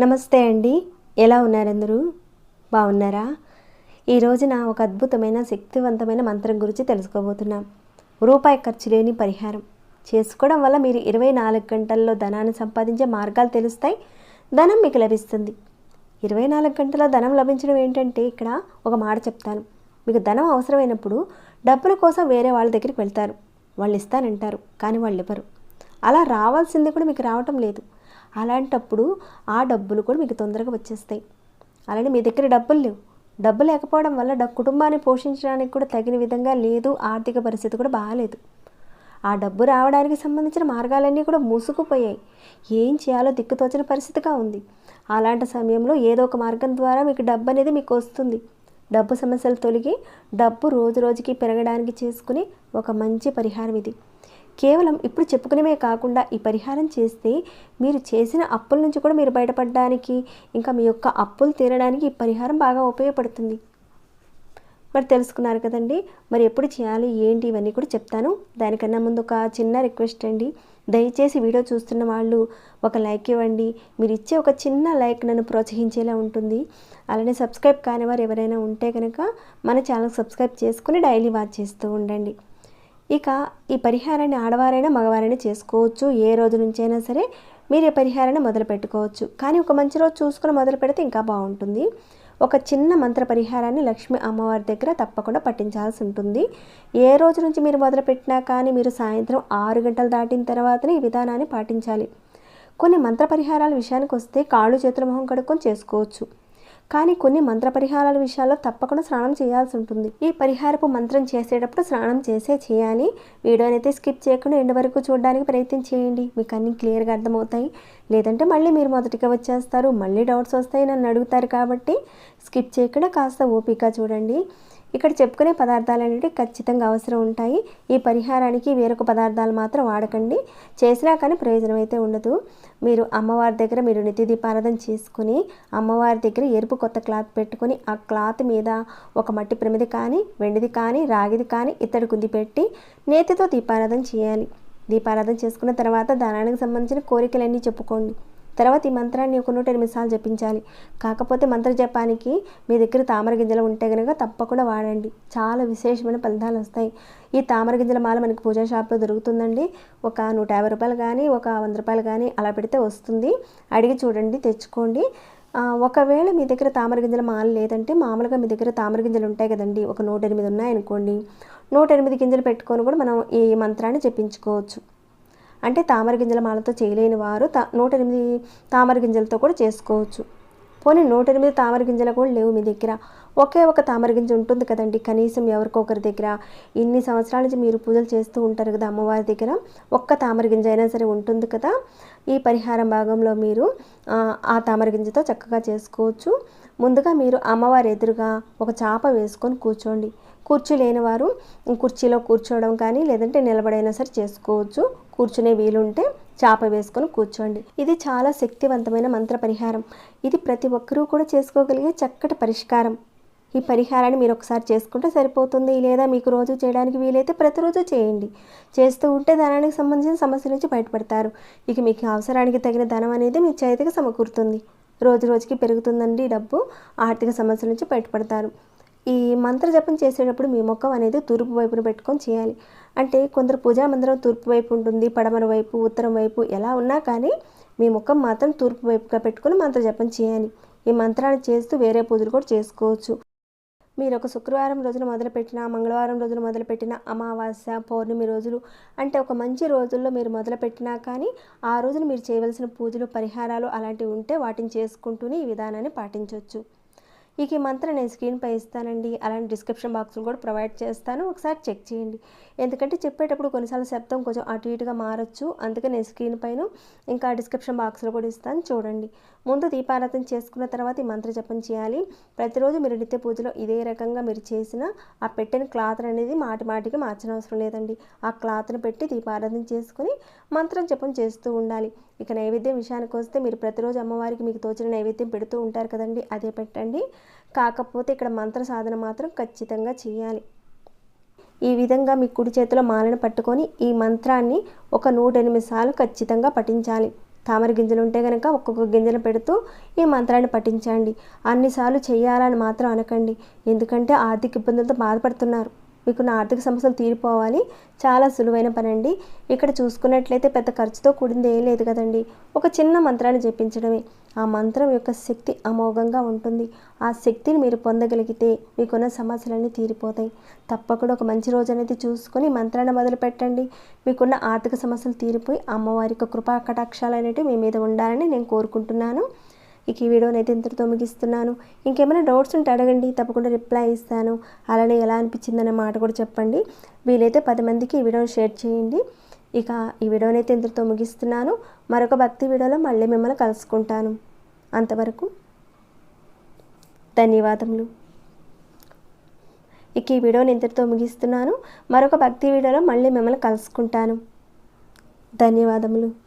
నమస్తే అండి. ఎలా ఉన్నారందరూ? బాగున్నారా? ఈ రోజున ఒక అద్భుతమైన శక్తివంతమైన మంత్రం గురించి తెలుసుకోబోతున్నాం. రూపాయి ఖర్చు లేని పరిహారం. చేసుకోవడం వల్ల మీరు ఇరవై నాలుగు గంటల్లో ధనాన్ని సంపాదించే మార్గాలు తెలుస్తాయి. ధనం మీకు లభిస్తుంది. ఇరవై నాలుగు గంటల ధనం లభించడం ఏంటంటే ఇక్కడ ఒక మాట చెప్తాను. మీకు ధనం అవసరమైనప్పుడు డబ్బుల కోసం వేరే వాళ్ళ దగ్గరికి వెళ్తారు. వాళ్ళు ఇస్తానంటారు కానీ వాళ్ళు ఇవ్వరు. అలా రావాల్సింది కూడా మీకు రావటం లేదు. అలాంటప్పుడు ఆ డబ్బులు కూడా మీకు తొందరగా వచ్చేస్తాయి. అలానే మీ దగ్గర డబ్బులు లేవు. డబ్బు లేకపోవడం వల్ల డ- కుటుంబాన్ని పోషించడానికి కూడా తగిన విధంగా లేదు ఆర్థిక పరిస్థితి కూడా బాగాలేదు. ఆ డబ్బు రావడానికి సంబంధించిన మార్గాలన్నీ కూడా మూసుకుపోయాయి. ఏం చేయాలో దిక్కుతోచని పరిస్థితిగా ఉంది. అలాంటి సమయంలో ఏదో ఒక మార్గం ద్వారా మీకు డబ్బు అనేది మీకు వస్తుంది. డబ్బు సమస్యలు తొలగి డబ్బు రోజు రోజుకి పెరగడానికి చేసుకుని ఒక మంచి పరిహారం ఇది. కేవలం ఇప్పుడు చెప్పుకునేవే కాకుండా ఈ పరిహారం చేస్తే మీరు చేసిన అప్పుల నుంచి కూడా మీరు బయటపడడానికి ఇంకా మీ యొక్క అప్పులు తీరడానికి ఈ పరిహారం బాగా ఉపయోగపడుతుంది. మరి తెలుసుకున్నారు కదండి మరి ఎప్పుడు చేయాలి ఏంటి ఇవన్నీ కూడా చెప్తాను. దానికన్నా ముందు ఒక చిన్న రిక్వెస్ట్ అండి. దయచేసి వీడియో చూస్తున్న వాళ్ళు ఒక లైక్ ఇవ్వండి. మీరు ఇచ్చే ఒక చిన్న లైక్ నన్ను ప్రోత్సహించేలా ఉంటుంది. అలానే సబ్స్క్రైబ్ కాని వారు ఎవరైనా ఉంటే కనుక మన ఛానల్ సబ్స్క్రైబ్ చేసుకుని డైలీ వాచ్ చేస్తూ ఉండండి. ఇక ఈ పరిహారాన్ని ఆడవారైనా మగవారైనా చేసుకోవచ్చు. ఏ రోజు నుంచైనా సరే మీరు ఈ పరిహారాన్ని మొదలు పెట్టుకోవచ్చు. కానీ ఒక మంచి రోజు చూసుకుని మొదలు పెడితే ఇంకా బాగుంటుంది. ఒక చిన్న మంత్ర పరిహారాన్ని లక్ష్మీ అమ్మవారి దగ్గర తప్పకుండా పట్టించాల్సి ఉంటుంది. ఏ రోజు నుంచి మీరు మొదలుపెట్టినా కానీ మీరు సాయంత్రం ఆరు గంటలు దాటిన తర్వాతనే ఈ విధానాన్ని పాటించాలి. కొన్ని మంత్ర పరిహారాల విషయానికి వస్తే కాళ్ళు చేతుల మొహం కడుక్కొని చేసుకోవచ్చు. కానీ కొన్ని మంత్ర పరిహారాల విషయాల్లో తప్పకుండా స్నానం చేయాల్సి ఉంటుంది. ఈ పరిహారపు మంత్రం చేసేటప్పుడు స్నానం చేసే చేయాలి. వీడియోని అయితే స్కిప్ చేయకుండా ఎండ్ వరకు చూడడానికి ప్రయత్నం చేయండి. మీకు అన్ని క్లియర్గా అర్థమవుతాయి. లేదంటే మళ్ళీ మీరు మొదటిగా వచ్చేస్తారు. మళ్ళీ డౌట్స్ వస్తాయి నన్ను అడుగుతారు కాబట్టి స్కిప్ చేయకుండా కాస్త ఓపిక చూడండి. ఇక్కడ చెప్పుకునే పదార్థాలు అనేవి ఖచ్చితంగా అవసరం ఉంటాయి. ఈ పరిహారానికి వేరొక పదార్థాలు మాత్రం వాడకండి. చేసినా కానీ ప్రయోజనం అయితే ఉండదు. మీరు అమ్మవారి దగ్గర మీరు నిత్య దీపారాధన చేసుకుని అమ్మవారి దగ్గర ఎరుపు కొత్త క్లాత్ పెట్టుకొని ఆ క్లాత్ మీద ఒక మట్టి ప్రమిది కానీ వెండిది కానీ రాగిది కానీ ఇత్తడి గుంది పెట్టి నేతితో దీపారాధన చేయాలి. దీపారాధన చేసుకున్న తర్వాత దానానికి సంబంధించిన కోరికలన్నీ చెప్పుకోండి. తర్వాత ఈ మంత్రాన్ని ఒక నూట ఎనిమిది సార్లు జపించాలి. కాకపోతే మంత్ర జపానికి మీ దగ్గర తామర గింజలు ఉంటే కనుక తప్పకుండా వాడండి. చాలా విశేషమైన ఫలితాలు వస్తాయి. ఈ తామర గింజల మాల మనకి పూజా షాప్లో దొరుకుతుందండి. ఒక నూట యాభై రూపాయలు కానీ ఒక వంద రూపాయలు కానీ అలా పెడితే వస్తుంది. అడిగి చూడండి తెచ్చుకోండి. ఒకవేళ మీ దగ్గర తామర గింజల మాల లేదంటే మామూలుగా మీ దగ్గర తామర గింజలు ఉంటాయి కదండి. ఒక నూట ఎనిమిది ఉన్నాయనుకోండి. నూట ఎనిమిది గింజలు పెట్టుకొని కూడా మనం ఈ మంత్రాన్ని చెప్పించుకోవచ్చు అంటే తామర గింజల మాలతో చేయలేని వారు తా నూట ఎనిమిది తామర గింజలతో కూడా చేసుకోవచ్చు. పోనీ నూట ఎనిమిది తామర గింజలు కూడా లేవు మీ దగ్గర. ఒకే ఒక తామర గింజ ఉంటుంది కదండి. కనీసం ఎవరికొకరి దగ్గర. ఇన్ని సంవత్సరాల నుంచి మీరు పూజలు చేస్తూ ఉంటారు కదా అమ్మవారి దగ్గర. ఒక్క తామర గింజ అయినా సరే ఉంటుంది కదా. ఈ పరిహారం భాగంలో మీరు ఆ, తామర గింజతో చక్కగా చేసుకోవచ్చు. ముందుగా మీరు అమ్మవారి ఎదురుగా ఒక చాప వేసుకొని కూర్చోండి. కుర్చీ లేనివారు కుర్చీలో కూర్చోవడం కానీ లేదంటే నిలబడైనా సరే చేసుకోవచ్చు. కూర్చునే వీలుంటే చాప వేసుకొని కూర్చోండి. ఇది చాలా శక్తివంతమైన మంత్ర పరిహారం ఇది ప్రతి ఒక్కరూ కూడా చేసుకోగలిగే చక్కటి పరిష్కారం. ఈ పరిహారాన్ని మీరు ఒకసారి చేసుకుంటే సరిపోతుంది లేదా మీకు రోజు చేయడానికి వీలైతే ప్రతిరోజు చేయండి. చేస్తూ ఉంటే ధనానికి సంబంధించిన సమస్య నుంచి బయటపడతారు. ఇక మీకు అవసరానికి తగిన ధనం అనేది మీ చేతికి సమకూరుతుంది. రోజు రోజుకి పెరుగుతుందండి డబ్బు ఆర్థిక సమస్యల నుంచి బయటపడతారు. ఈ మంత్ర జపం చేసేటప్పుడు మీ ముఖం అనేది తూర్పు వైపున పెట్టుకొని చేయాలి. అంటే కొందరు పూజా మందిరం తూర్పు వైపు ఉంటుంది పడమర వైపు ఉత్తరం వైపు ఎలా ఉన్నా కానీ మీ ముఖం మాత్రం తూర్పు వైపుగా పెట్టుకుని మంత్ర జపం చేయాలి. ఈ మంత్రాన్ని చేస్తూ వేరే పూజలు కూడా చేసుకోవచ్చు. మీరు ఒక శుక్రవారం రోజున మొదలుపెట్టిన మంగళవారం రోజున మొదలుపెట్టిన అమావాస్య పౌర్ణమి రోజులు అంటే ఒక మంచి రోజుల్లో మీరు మొదలుపెట్టినా కానీ ఆ రోజున మీరు చేయవలసిన పూజలు పరిహారాలు అలాంటివి ఉంటే వాటిని చేసుకుంటూనే ఈ విధానాన్ని పాటించవచ్చు. ఇక ఈ మంత్రం నేను స్క్రీన్పై ఇస్తానండి. అలాంటి డిస్క్రిప్షన్ బాక్సులు కూడా ప్రొవైడ్ చేస్తాను. ఒకసారి చెక్ చేయండి. ఎందుకంటే చెప్పేటప్పుడు కొన్నిసార్లు శబ్దం కొంచెం అటు ఇటుగా మారచ్చు. అందుకే నేను స్క్రీన్ పైన ఇంకా డిస్క్రిప్షన్ బాక్స్లో కూడా ఇస్తాను. చూడండి. ముందు దీపారాధన చేసుకున్న తర్వాత ఈ మంత్ర జపం చేయాలి. ప్రతిరోజు మీరు నిత్య పూజలో ఇదే రకంగా మీరు చేసిన ఆ పెట్టిన క్లాత్ అనేది మాటి మాటికి మార్చనవసరం లేదండి. ఆ క్లాత్ను పెట్టి దీపారాధన చేసుకుని మంత్రం జపం చేస్తూ ఉండాలి. ఇక నైవేద్యం విషయానికి వస్తే మీరు ప్రతిరోజు అమ్మవారికి మీకు తోచిన నైవేద్యం పెడుతూ ఉంటారు కదండి అదే పెట్టండి. కాకపోతే ఇక్కడ మంత్ర సాధన మాత్రం ఖచ్చితంగా చేయాలి. ఈ విధంగా మీ కుడి చేతిలో మాలను పట్టుకొని ఈ మంత్రాన్ని ఒక నూట ఎనిమిది సార్లు ఖచ్చితంగా పఠించాలి. తామర గింజలు ఉంటే కనుక ఒక్కొక్క గింజలు పెడుతూ ఈ మంత్రాన్ని పఠించండి. అన్నిసార్లు చేయాలని మాత్రం అనకండి. ఎందుకంటే ఆర్థిక ఇబ్బందులతో బాధపడుతున్నారు. మీకున్న ఆర్థిక సమస్యలు తీరిపోవాలి. చాలా సులువైన పని అండి ఇక్కడ చూసుకున్నట్లయితే పెద్ద ఖర్చుతో కూడింది ఏం లేదు కదండి. ఒక చిన్న మంత్రాన్ని జపించడమే. ఆ మంత్రం యొక్క శక్తి అమోఘంగా ఉంటుంది. ఆ శక్తిని మీరు పొందగలిగితే మీకున్న సమస్యలన్నీ తీరిపోతాయి. తప్పకుండా ఒక మంచి రోజు అనేది చూసుకొని మంత్రాన్ని మొదలు పెట్టండి. మీకున్న ఆర్థిక సమస్యలు తీరిపోయి అమ్మవారి యొక్క కృపా కటాక్షాలు అనేవి మీ మీద ఉండాలని నేను కోరుకుంటున్నాను. ఇక ఈ వీడియోని అయితే ఇంతటితో ముగిస్తున్నాను. ఇంకేమైనా డౌట్స్ ఉంటే అడగండి తప్పకుండా రిప్లై ఇస్తాను. అలానే ఎలా అనిపించిందనే మాట కూడా చెప్పండి. వీలైతే పది మందికి ఈ వీడియోని షేర్ చేయండి. ఇక ఈ వీడియోని అయితే ఇంతటితో ముగిస్తున్నాను. మరొక భక్తి వీడియోలో మళ్ళీ మిమ్మల్ని కలుసుకుంటాను. అంతవరకు ధన్యవాదములు. ఇక ఈ వీడియోని ఇంతటితో ముగిస్తున్నాను. మరొక భక్తి వీడియోలో మళ్ళీ మిమ్మల్ని కలుసుకుంటాను. ధన్యవాదములు.